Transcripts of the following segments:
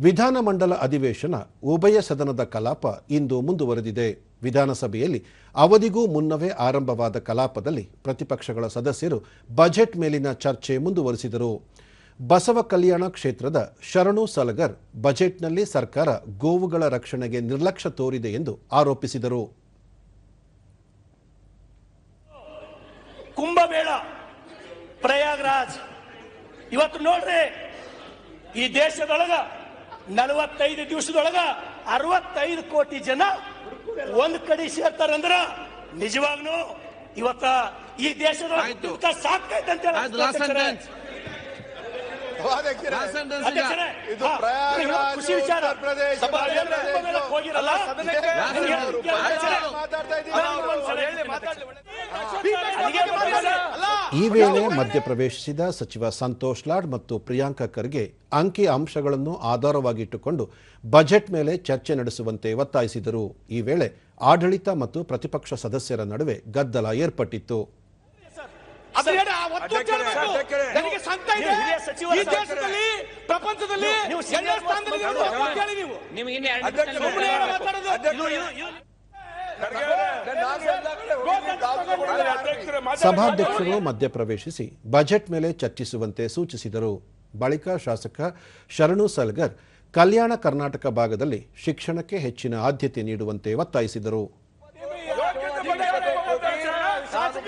ವಿಧಾನಮಂಡಲ ಅಧಿವೇಶನ ಉಭಯ ಸದನದ ಕಲಾಪ ಇಂದು ಮುಂದುವರೆದಿದೆ. ವಿಧಾನಸಭೆಯಲ್ಲಿ ಅವಧಿಗೂ ಮುನ್ನವೇ ಆರಂಭವಾದ ಕಲಾಪದಲ್ಲಿ ಪ್ರತಿಪಕ್ಷಗಳ ಸದಸ್ಯರು ಬಜೆಟ್ ಮೇಲಿನ ಚರ್ಚೆ ಮುಂದುವರೆಸಿದರು. ಬಸವ ಕಲ್ಯಾಣ ಕ್ಷೇತ್ರದ ಶರಣು ಸಲಗರ್ ಬಜೆಟ್ನಲ್ಲಿ ಸರ್ಕಾರ ಗೋವುಗಳ ರಕ್ಷಣೆಗೆ ನಿರ್ಲಕ್ಷ್ಯ ತೋರಿದೆ ಎಂದು ಆರೋಪಿಸಿದರು. ಕುಂಭಮೇಳ, ಪ್ರಯಾಗ್ರಾಜ್, ಇವತ್ತು ನೋಡ್ರಿ ಈ ದೇಶದೊಳಗ ನಲವತ್ತೈದು ದಿವಸದೊಳಗ ಅರವತ್ತೈದು ಕೋಟಿ ಜನ ಒಂದ್ ಕಡೆ ಸೇರ್ತಾರಂದ್ರ ನಿಜವಾಗ್ನು ಇವತ್ತ ಈ ದೇಶದ ಸಾಕ್ತೈತೆ ಅಂತ ಹೇಳಿ ಇದು ಖುಷಿ ವಿಚಾರ. ಪ್ರದೇಶ, ಹೋಗಿರಲ್ಲ. ಈ ವೇಳೆ ಮಧ್ಯಪ್ರವೇಶಿಸಿದ ಸಚಿವ ಸಂತೋಷ್ ಲಾಡ್ ಮತ್ತು ಪ್ರಿಯಾಂಕ ಖರ್ಗೆ ಅಂಕಿ ಅಂಶಗಳನ್ನು ಆಧಾರವಾಗಿಟ್ಟುಕೊಂಡು ಬಜೆಟ್ ಮೇಲೆ ಚರ್ಚೆ ನಡೆಸುವಂತೆ ಒತ್ತಾಯಿಸಿದರು. ಈ ವೇಳೆ ಆಡಳಿತ ಮತ್ತು ಪ್ರತಿಪಕ್ಷ ಸದಸ್ಯರ ನಡುವೆ ಗದ್ದಲ ಏರ್ಪಟ್ಟಿತ್ತು ಅದು ಹೇಳಿ, ಆ ಒತ್ತು ಕೇಳಬೇಕು. ನನಗೆ ಸಂತ ಇದೆ. ಈ ದೇಶದಲ್ಲಿ ಪ್ರಪಂಚದಲ್ಲಿ ಸ್ಥಾನದಲ್ಲಿ ಕೇಳಿ ನೀವು. ನಿಮಗೆ ಸಭಾಧ್ಯಕ್ಷರು ಮಧ್ಯಪ್ರವೇಶಿಸಿ ಬಜೆಟ್ ಮೇಲೆ ಚರ್ಚಿಸುವಂತೆ ಸೂಚಿಸಿದರು. ಬಳಿಕ ಶಾಸಕ ಶರಣು ಸಲ್ಗರ್ ಕಲ್ಯಾಣ ಕರ್ನಾಟಕ ಭಾಗದಲ್ಲಿ ಶಿಕ್ಷಣಕ್ಕೆ ಹೆಚ್ಚಿನ ಆದ್ಯತೆ ನೀಡುವಂತೆ ಒತ್ತಾಯಿಸಿದರು ಬಿಜೆಪಿ ಶಾಸಕರು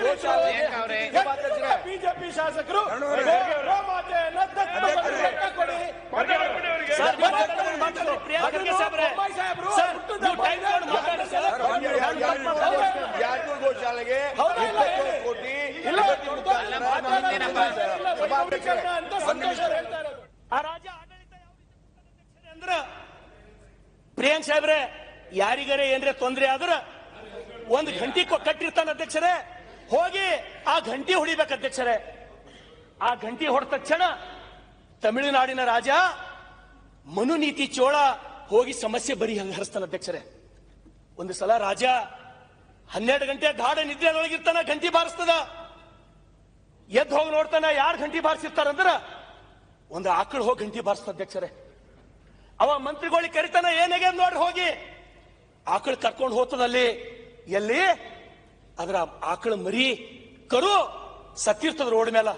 ಗೋಮಾತೆಯನ್ನ ದತ್ತು ಕೊಡಿ. ಸರ್, ನೀವು ಮಾತಾಡೋದು ಮಾತಾಡಿ. ಪ್ರಿಯಾಂಕ ಖರ್ಗೆ ಸಾಹೇಬ್ರೆ. ಬೊಮ್ಮಾಯಿ ಸಾಹೇಬ್ರು ಸರ್, ಹುಟ್ಟುಹಬ್ಬ ನೀವು time ಶಾಸಕರು ಗೋಶಾಲೆಗೆ. ಕೋಟಿ. ಆ ರಾಜ ಅಂದ್ರ ಪ್ರಿಯಾಂಕ್ ಸಾಹೇಬ್ರೆ ಯಾರಿಗರೇ ಏನ್ರೆ ತೊಂದ್ರೆ ಆದ್ರ ಒಂದು ಗಂಟೆ ಕಟ್ಟಿರ್ತಾನೆ ಕಟ್ಟಿರ್ತಾನ ಅಧ್ಯಕ್ಷರೇ. ಹೋಗಿ ಆ ಘಂಟಿ ಹೊಡಿಬೇಕು ಅಧ್ಯಕ್ಷರೇ. ಆ ಘಂಟಿ ಹೊಡೆದ ತಕ್ಷಣ ತಮಿಳುನಾಡಿನ ರಾಜ ಮನುನೀತಿ ಚೋಳ ಹೋಗಿ ಸಮಸ್ಯೆ ಬರಿಹರಿಸ್ತಾನ ಅಧ್ಯಕ್ಷರೇ. ಒಂದು ಸಲ ರಾಜ ಹನ್ನೆರಡು ಗಂಟೆ ಗಾಢ ನಿದ್ರೆಯೊಳಗಿರ್ತಾನ, ಘಂಟಿ ಬಾರಿಸ್ತದ. ಎದ್ದು ಹೋಗಿ ನೋಡ್ತಾನ, ಯಾರು ಗಂಟಿ ಬಾರಿಸಿರ್ತಾರಂದ್ರ ಒಂದು ಆಕಳು ಹೋಗಿ ಗಂಟಿ ಬಾರಿಸ್ತ ಅಧ್ಯಕ್ಷರೇ. ಅವ ಮಂತ್ರಿಗಳಿಗೆ ಕರಿತಾನ ಏನಾಗೆ ನೋಡ್ರಿ ಹೋಗಿ. ಆಕಳು ಕರ್ಕೊಂಡು ಹೋಗ್ತದಲ್ಲಿ ಎಲ್ಲಿ? ಅದ್ರ ಆಕಳ ಮರಿ ಕರು ಸತ್ತಿರ್ತದ ರೋಡ್ ಮೇಲ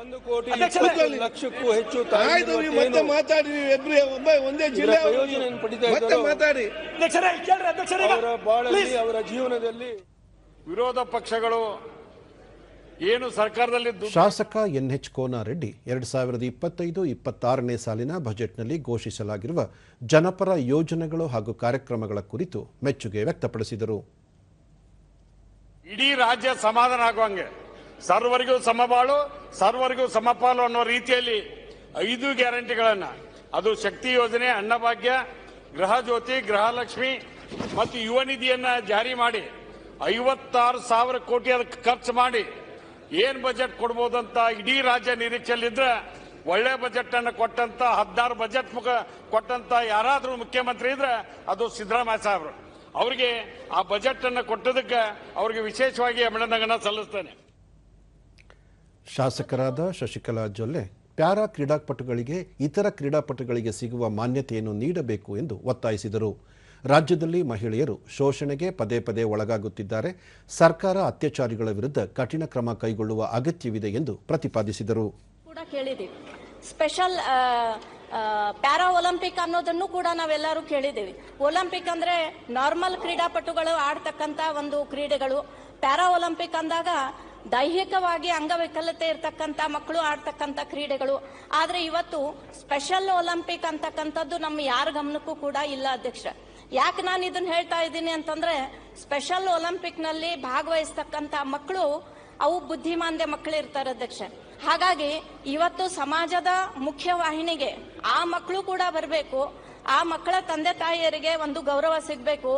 ಒಂದು ಕೋಟಿ ಇಪ್ಪತ್ತು ಲಕ್ಷಕ್ಕೂ ಹೆಚ್ಚು ಆಯ್ತು ನೀವು ಮತ್ತೆ ಮಾತಾಡಿ ನೀವು ಇಬ್ರು ಒಬ್ಬ ಒಂದೇ ಜಿಲ್ಲೆ ಪ್ರಯೋಜನ ಪಡಿತಾ ಮತ್ತೆ ಮಾತಾಡಿ. ಅವರ ಬಾಳಲ್ಲಿ ಅವರ ಜೀವನದಲ್ಲಿ ವಿರೋಧ ಪಕ್ಷಗಳು ಏನು ಸರ್ಕಾರದಲ್ಲಿ ಶಾಸಕ ಎನ್ ಎಚ್ ಕೋನಾರೆಡ್ಡಿ ಎರಡು ಸಾವಿರದ ಇಪ್ಪತ್ತೈದು ಇಪ್ಪತ್ತಾರನೇ ಸಾಲಿನ ಬಜೆಟ್ನಲ್ಲಿ ಘೋಷಿಸಲಾಗಿರುವ ಜನಪರ ಯೋಜನೆಗಳು ಹಾಗೂ ಕಾರ್ಯಕ್ರಮಗಳ ಕುರಿತು ಮೆಚ್ಚುಗೆ ವ್ಯಕ್ತಪಡಿಸಿದರು. ಇಡೀ ರಾಜ್ಯ ಸಮಾಧಾನ ಆಗುವಂಗೆ ಸರ್ವರಿಗೂ ಸಮಬಾಳು ಸರ್ವರಿಗೂ ಸಮಪಾಲು ಅನ್ನೋ ರೀತಿಯಲ್ಲಿ ಐದು ಗ್ಯಾರಂಟಿಗಳನ್ನ ಅದು ಶಕ್ತಿ ಯೋಜನೆ ಅನ್ನಭಾಗ್ಯ ಗೃಹ ಜ್ಯೋತಿ ಗೃಹಲಕ್ಷ್ಮಿ ಮತ್ತು ಯುವ ನಿಧಿಯನ್ನ ಜಾರಿ ಮಾಡಿ ಐವತ್ತಾರು ಸಾವಿರ ಕೋಟಿ ಅದಕ್ಕೆ ಖರ್ಚು ಮಾಡಿ ಏನ್ ಬಜೆಟ್ ಕೊಡ್ಬೋದಂತ ಇಡೀ ರಾಜ್ಯ ನಿರೀಕ್ಷೆಯಲ್ಲಿದ್ರೆ ಒಳ್ಳೆ ಬಜೆಟ್ ಅನ್ನು ಕೊಟ್ಟಂತ, ಹದಿನಾರು ಬಜೆಟ್ ಮುಖ ಕೊಟ್ಟಂತ ಯಾರಾದ್ರೂ ಮುಖ್ಯಮಂತ್ರಿ ಇದ್ರೆ ಅದು ಸಿದ್ದರಾಮಯ್ಯ ಸಾಹೇಬರು. ಅವರಿಗೆ ಆ ಬಜೆಟ್ ಅನ್ನು ಕೊಟ್ಟದಕ್ಕೆ ಅವರಿಗೆ ವಿಶೇಷವಾಗಿ ಅಭಿನಂದನೆ ಸಲ್ಲಿಸ್ತೇನೆ. ಶಾಸಕರಾದ ಶಶಿಕಲಾ ಜೊಲ್ಲೆ, ಪ್ಯಾರಾ ಕ್ರೀಡಾಪಟುಗಳಿಗೆ, ಇತರ ಕ್ರೀಡಾಪಟುಗಳಿಗೆ ಸಿಗುವ ಮಾನ್ಯತೆಯನ್ನು ನೀಡಬೇಕು ಎಂದು ಒತ್ತಾಯಿಸಿದರು. ರಾಜ್ಯದಲ್ಲಿ ಮಹಿಳೆಯರು ಶೋಷಣೆಗೆ ಪದೇ ಪದೇ ಒಳಗಾಗುತ್ತಿದ್ದಾರೆ. ಸರ್ಕಾರ ಅತ್ಯಾಚಾರಿಗಳ ವಿರುದ್ಧ ಕಠಿಣ ಕ್ರಮ ಕೈಗೊಳ್ಳುವ ಅಗತ್ಯವಿದೆ ಎಂದು ಪ್ರತಿಪಾದಿಸಿದರು. ಸ್ಪೆಷಲ್ ಪ್ಯಾರಾ ಒಲಿಂಪಿಕ್ ಅನ್ನೋದನ್ನು ಕೂಡ ನಾವೆಲ್ಲರೂ ಕೇಳಿದ್ದೀವಿ. ಒಲಿಂಪಿಕ್ ಅಂದ್ರೆ ನಾರ್ಮಲ್ ಕ್ರೀಡಾಪಟುಗಳು ಆಡ್ತಕ್ಕಂಥ ಒಂದು ಕ್ರೀಡೆಗಳು. ಪ್ಯಾರಾ ಒಲಿಂಪಿಕ್ ಅಂದಾಗ ದೈಹಿಕವಾಗಿ ಅಂಗವಿಕಲತೆ ಇರತಕ್ಕಂಥ ಮಕ್ಕಳು ಆಡ್ತಕ್ಕಂಥ ಕ್ರೀಡೆಗಳು. ಆದ್ರೆ ಇವತ್ತು ಸ್ಪೆಷಲ್ ಒಲಿಂಪಿಕ್ ಅಂತಕ್ಕಂಥದ್ದು ನಮ್ಮ ಯಾರ ಗಮನಕ್ಕೂ ಕೂಡ ಇಲ್ಲ ಅಧ್ಯಕ್ಷ. ಯಾಕೆ ನಾನು ಇದನ್ನ ಹೇಳ್ತಾ ಇದ್ದೀನಿ ಅಂತಂದ್ರೆ ಸ್ಪೆಷಲ್ ಒಲಿಂಪಿಕ್ನಲ್ಲಿ ಭಾಗವಹಿಸ್ತಕ್ಕಂಥ ಮಕ್ಕಳು ಅವು ಬುದ್ಧಿಮಾಂದ್ಯ ಮಕ್ಕಳು ಇರ್ತಾರೆ ಅಧ್ಯಕ್ಷ. ಹಾಗಾಗಿ ಇವತ್ತು ಸಮಾಜದ ಮುಖ್ಯ ವಾಹಿನಿಗೆ ಆ ಮಕ್ಕಳು ಕೂಡ ಬರಬೇಕು, ಆ ಮಕ್ಕಳ ತಂದೆ ತಾಯಿಯರಿಗೆ ಒಂದು ಗೌರವ ಸಿಗಬೇಕು